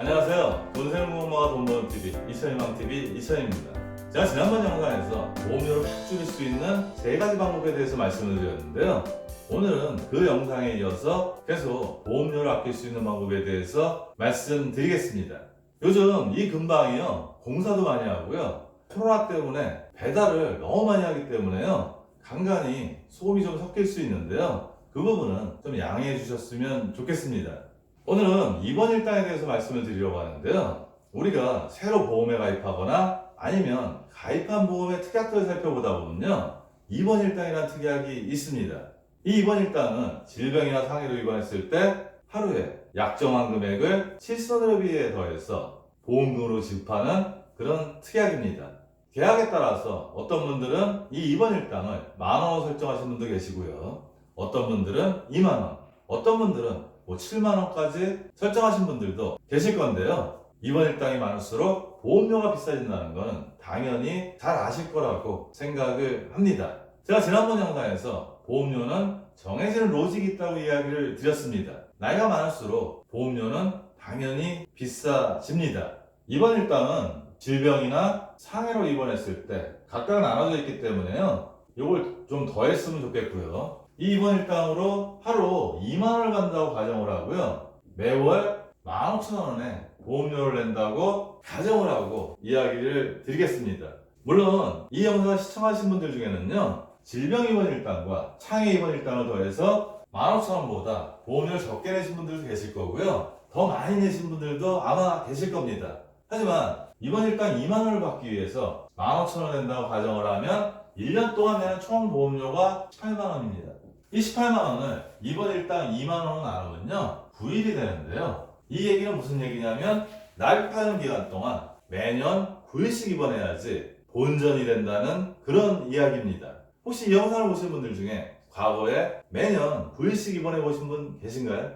안녕하세요. 돈 세는무엄마가 돈 버는 TV 이천희망 TV 이천입니다. 제가 지난번 영상에서 보험료를 확 줄일 수 있는 세 가지 방법에 대해서 말씀을 드렸는데요. 오늘은 그 영상에 이어서 계속 보험료를 아낄 수 있는 방법에 대해서 말씀드리겠습니다. 요즘 이 근방이요 공사도 많이 하고요 코로나 때문에 배달을 너무 많이 하기 때문에요 간간히 소음이 좀 섞일 수 있는데요 그 부분은 좀 양해해 주셨으면 좋겠습니다. 오늘은 이번 일당에 대해서 말씀을 드리려고 하는데요. 우리가 새로 보험에 가입하거나 아니면 가입한 보험의 특약들을 살펴보다 보면요. 이번 일당이라는 특약이 있습니다. 이 이번 일당은 질병이나 상해로 입원했을 때 하루에 약정한 금액을 실손으로 비해 더해서 보험금으로 지급하는 그런 특약입니다. 계약에 따라서 어떤 분들은 이 입원 일당을 만 원으로 설정하신 분도 계시고요. 어떤 분들은 2만 원, 어떤 분들은 뭐 7만 원까지 설정하신 분들도 계실 건데요. 이번 일당이 많을수록 보험료가 비싸진다는 것은 당연히 잘 아실 거라고 생각을 합니다. 제가 지난번 영상에서 보험료는 정해지는 로직이 있다고 이야기를 드렸습니다. 나이가 많을수록 보험료는 당연히 비싸집니다. 이번 일당은 질병이나 상해로 입원했을 때 각각 나눠져 있기 때문에요. 이걸 좀 더했으면 좋겠고요. 이 입원 일당으로 하루 2만 원을 간다고 가정을 하고요. 매월 15,000원에 보험료를 낸다고 가정을 하고 이야기를 드리겠습니다. 물론 이 영상을 시청하신 분들 중에는요. 질병 입원 일당과 창해 입원 일당을 더해서 15,000원보다 보험료를 적게 내신 분들도 계실 거고요. 더 많이 내신 분들도 아마 계실 겁니다. 하지만 이번 일당 2만 원을 받기 위해서 15,000원 낸다고 가정을 하면 1년 동안 내는 총 보험료가 18만 원입니다. 이 18만 원을 이번 일당 2만 원으로 나누면요 9일이 되는데요. 이 얘기는 무슨 얘기냐면 납입하는 기간 동안 매년 9일씩 입원해야지 본전이 된다는 그런 이야기입니다. 혹시 이 영상을 보신 분들 중에 과거에 매년 9일씩 입원해 보신 분 계신가요?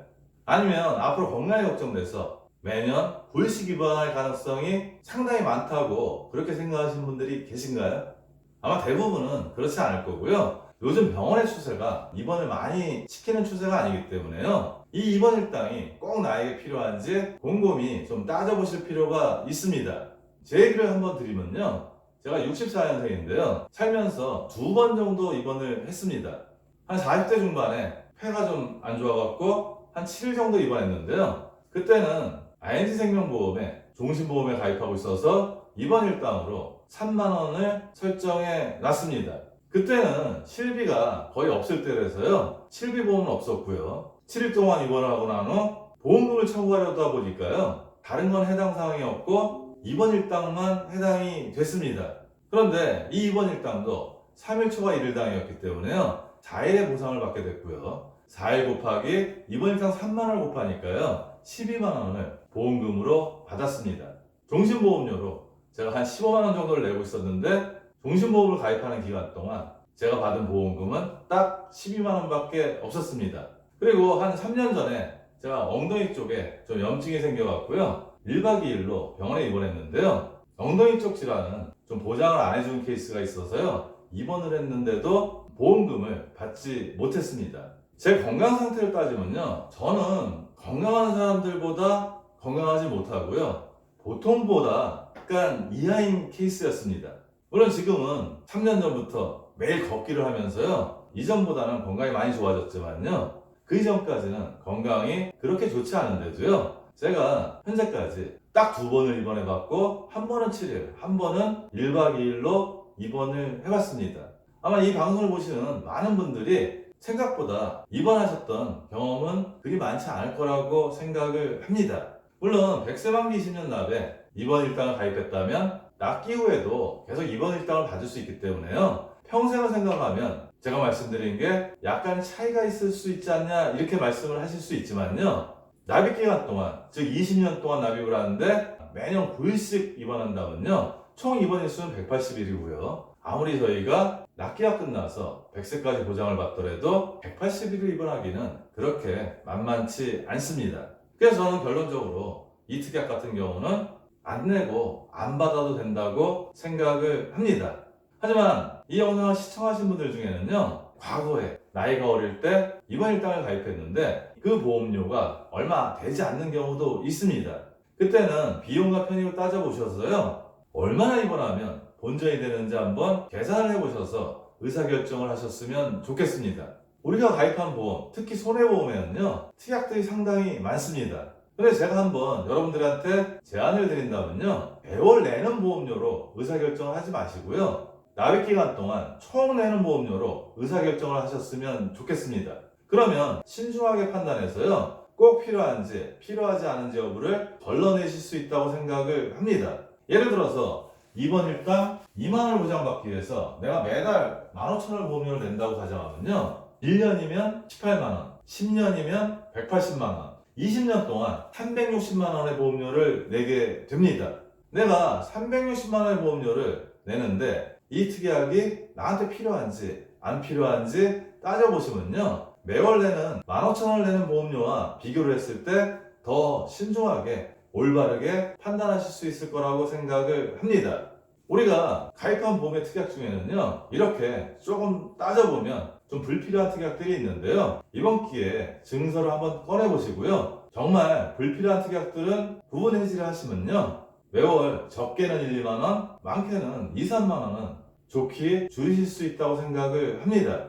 아니면 앞으로 건강이 걱정돼서 매년 9일씩 입원할 가능성이 상당히 많다고 그렇게 생각하시는 분들이 계신가요? 아마 대부분은 그렇지 않을 거고요. 요즘 병원의 추세가 입원을 많이 시키는 추세가 아니기 때문에요. 이 입원 일당이 꼭 나에게 필요한지 곰곰이 좀 따져보실 필요가 있습니다. 제 얘기를 한번 드리면요. 제가 64년생인데요. 살면서 두 번 정도 입원을 했습니다. 한 40대 중반에 폐가 좀 안 좋아갖고 한 7일 정도 입원했는데요. 그때는 ING 생명보험에 종신보험에 가입하고 있어서 입원 일당으로 3만원을 설정해 놨습니다. 그때는 실비가 거의 없을 때라서요. 실비보험은 없었고요. 7일 동안 입원을 하고 난 후 보험금을 청구하려다 보니까요. 다른 건 해당 사항이 없고 입원 일당만 해당이 됐습니다. 그런데 이 입원 일당도 3일 초과 1일당이었기 때문에요. 4일의 보상을 받게 됐고요. 4일 곱하기 입원 일당 3만원을 곱하니까요. 12만원을 보험금으로 받았습니다. 종신보험료로 제가 한 15만원 정도를 내고 있었는데 종신보험을 가입하는 기간 동안 제가 받은 보험금은 딱 12만원 밖에 없었습니다. 그리고 한 3년 전에 제가 엉덩이 쪽에 좀 염증이 생겨갖고요. 1박 2일로 병원에 입원했는데요. 엉덩이 쪽 질환은 좀 보장을 안 해준 케이스가 있어서요. 입원을 했는데도 보험금을 받지 못했습니다. 제 건강 상태를 따지면요. 저는 건강한 사람들보다 건강하지 못하고요. 보통보다 약간 이하인 케이스였습니다. 물론 지금은 3년 전부터 매일 걷기를 하면서요. 이전보다는 건강이 많이 좋아졌지만요. 그 이전까지는 건강이 그렇게 좋지 않은데도요. 제가 현재까지 딱 두 번을 입원해 봤고 한 번은 7일, 한 번은 1박 2일로 입원을 해봤습니다. 아마 이 방송을 보시는 많은 분들이 생각보다 입원하셨던 경험은 그리 많지 않을 거라고 생각을 합니다. 물론 100세 만기 20년 납에 입원 일당을 가입했다면 납기 후에도 계속 입원 일당을 받을 수 있기 때문에요. 평생을 생각하면 제가 말씀드린 게 약간 차이가 있을 수 있지 않냐 이렇게 말씀을 하실 수 있지만요. 납입 기간 동안 즉 20년 동안 납입을 하는데 매년 9일씩 입원한다면요. 총 입원 일수는 180일이고요. 아무리 저희가 납기가 끝나서 100세까지 보장을 받더라도 180일을 입원하기는 그렇게 만만치 않습니다. 그래서 저는 결론적으로 이 특약 같은 경우는 안 내고 안 받아도 된다고 생각을 합니다. 하지만 이 영상을 시청하신 분들 중에는요, 과거에 나이가 어릴 때 입원 일당을 가입했는데 그 보험료가 얼마 되지 않는 경우도 있습니다. 그때는 비용과 편익을 따져보셔서요. 얼마나 입원하면 본전이 되는지 한번 계산을 해보셔서 의사결정을 하셨으면 좋겠습니다. 우리가 가입한 보험, 특히 손해보험에는요, 특약들이 상당히 많습니다. 근데 제가 한번 여러분들한테 제안을 드린다면요, 매월 내는 보험료로 의사결정을 하지 마시고요, 납입 기간 동안 총 내는 보험료로 의사결정을 하셨으면 좋겠습니다. 그러면 신중하게 판단해서요, 꼭 필요한지, 필요하지 않은지 여부를 걸러내실 수 있다고 생각을 합니다. 예를 들어서 이번 일당 2만원을 보장받기 위해서 내가 매달 15,000원을 보험료를 낸다고 가정하면요, 1년이면 18만원, 10년이면 180만원, 20년 동안 360만 원의 보험료를 내게 됩니다. 내가 360만 원의 보험료를 내는데 이 특약이 나한테 필요한지 안 필요한지 따져보시면요. 매월 내는 15,000원을 내는 보험료와 비교를 했을 때 더 신중하게 올바르게 판단하실 수 있을 거라고 생각을 합니다. 우리가 가입한 보험의 특약 중에는요, 이렇게 조금 따져보면 좀 불필요한 특약들이 있는데요. 이번 기회에 증서를 한번 꺼내보시고요. 정말 불필요한 특약들은 부분 해지를 하시면요. 매월 적게는 1, 2만원, 많게는 2, 3만원은 좋게 줄이실 수 있다고 생각을 합니다.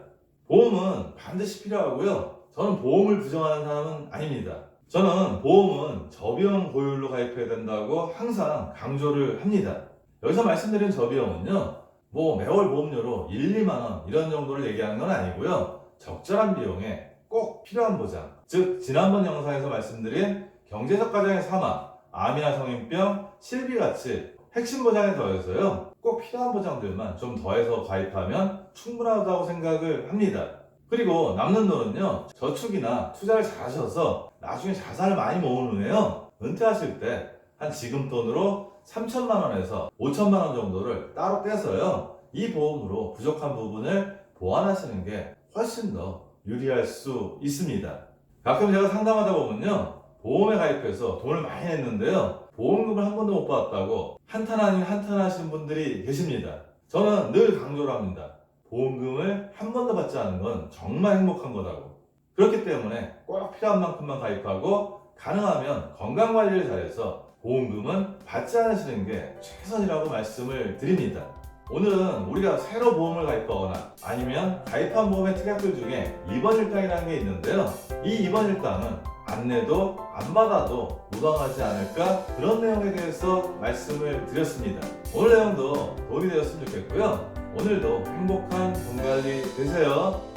보험은 반드시 필요하고요. 저는 보험을 부정하는 사람은 아닙니다. 저는 보험은 저비용 보유율로 가입해야 된다고 항상 강조를 합니다. 여기서 말씀드린 저비용은요, 뭐 매월 보험료로 1, 2만원 이런 정도를 얘기하는 건 아니고요. 적절한 비용에 꼭 필요한 보장. 즉, 지난번 영상에서 말씀드린 경제적 가정의 사망, 암이나 성인병, 실비 같이 핵심 보장에 더해서요. 꼭 필요한 보장들만 좀 더해서 가입하면 충분하다고 생각을 합니다. 그리고 남는 돈은요, 저축이나 투자를 잘 하셔서 나중에 자산을 많이 모은 후에요, 은퇴하실 때 한 지금 돈으로 3천만 원에서 5천만 원 정도를 따로 떼서요, 이 보험으로 부족한 부분을 보완하시는 게 훨씬 더 유리할 수 있습니다. 가끔 제가 상담하다 보면요, 보험에 가입해서 돈을 많이 냈는데요, 보험금을 한 번도 못 받았다고 한탄 아닌 한탄 하시는 분들이 계십니다. 저는 늘 강조를 합니다. 보험금을 한 번도 받지 않은 건 정말 행복한 거다고. 그렇기 때문에 꼭 필요한 만큼만 가입하고 가능하면 건강 관리를 잘해서 보험금은 받지 않으시는 게 최선이라고 말씀을 드립니다. 오늘은 우리가 새로 보험을 가입하거나 아니면 가입한 보험의 특약들 중에 입원 일당이라는 게 있는데요. 이 입원 일당은 안 내도 안 받아도 무방하지 않을까 그런 내용에 대해서 말씀을 드렸습니다. 오늘 내용도 도움이 되었으면 좋겠고요. 오늘도 행복한 돈 관리 되세요.